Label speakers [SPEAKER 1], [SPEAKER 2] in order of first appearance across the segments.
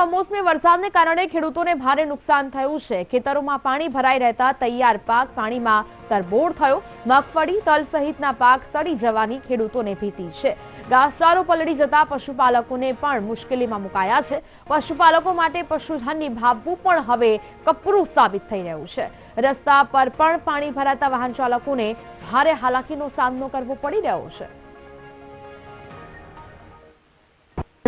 [SPEAKER 1] કમોસમી વરસાદને કારણે ખેડૂતોને ભારે નુકસાન થયું છે. ખેતરોમાં પાણી ભરાઈ રહેતા તૈયાર પાક પાણીમાં તરબોળ થયો. મગફળી, તલ સહિતના પાક સડી જવાની ખેડૂતોને ભીતિ છે. ઘાસચારો પલળી જતા પશુપાલકોને પણ મુશ્કેલીમાં મુકાયા છે. પશુપાલકો માટે પશુધન નિભાવવું પણ હવે કપરું સાબિત થઈ રહ્યું છે. રસ્તા પર પણ પાણી ભરાતા વાહન ચાલકોને ભારે હાલાકીનો સામનો કરવો પડી રહ્યો છે.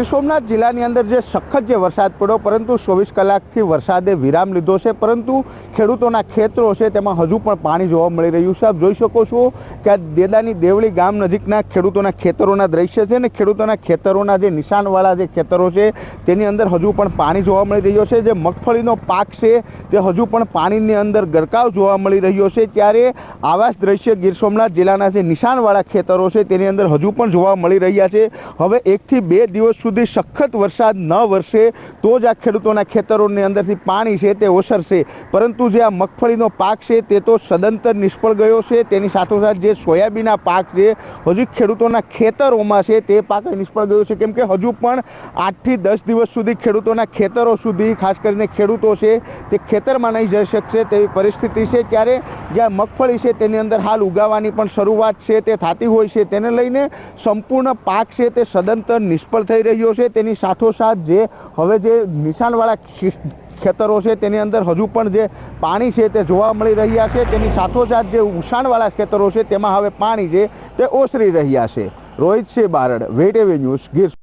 [SPEAKER 2] ગીર સોમનાથ જિલ્લાની અંદર જે સખત જે વરસાદ પડ્યો, પરંતુ ચોવીસ કલાકથી વરસાદે વિરામ લીધો છે, પરંતુ ખેડૂતોના ખેતરો છે તેમાં હજુ પણ પાણી જોવા મળી રહ્યું છે. આપ જોઈ શકો છો કે આ દેદાની દેવળી ગામ નજીકના ખેડૂતોના ખેતરોના દ્રશ્ય છે અને ખેડૂતોના ખેતરોના જે નિશાનવાળા જે ખેતરો છે, તેની અંદર હજુ પણ પાણી જોવા મળી રહ્યો છે. જે મગફળીનો પાક છે, તે હજુ પણ પાણીની અંદર ગરકાવ જોવા મળી રહ્યો છે. ત્યારે આવા દ્રશ્ય ગીર સોમનાથ જિલ્લાના જે નિશાનવાળા ખેતરો છે, તેની અંદર હજુ પણ જોવા મળી રહ્યા છે. હવે એકથી બે દિવસ સખત વરસાદ ન વરસે, તો જ આ ખેડૂતોના ખેતરોની અંદરથી પાણી છે તે ઓસરશે. પરંતુ જે આ મગફળીનો પાક છે તે તો સદંતર નિષ્ફળ ગયો છે. તેની સાથોસાથ જે સોયાબીનના પાક છે, હજુ ખેડૂતોના ખેતરોમાં છે તે પાક નિષ્ફળ ગયો છે. કેમ કે હજુ પણ આઠથી દસ દિવસ સુધી ખેડૂતોના ખેતરો સુધી, ખાસ કરીને ખેડૂતો છે, તે ખેતરમાં નહીં જઈ શકશે તેવી પરિસ્થિતિ છે. ત્યારે જ્યાં મગફળી છે તેની અંદર હાલ ઉગાવાની પણ શરૂઆત છે, તે થતી હોય છે. તેને લઈને સંપૂર્ણ પાક છે તે સદંતર નિષ્ફળ થઈ રહ્યો છે. તેની સાથોસાથ જે હવે જે નિશાનવાળા ખેતરો છે તેની અંદર હજુ પણ જે પાણી છે તે જોવા મળી રહ્યા છે. તેની સાથોસાથ જે ઉષાણવાળા ખેતરો છે તેમાં હવે પાણી છે તે ઓસરી રહ્યા છે. રોહિત સિંહ બારડ વેટ એવે ન્યૂઝ ગીર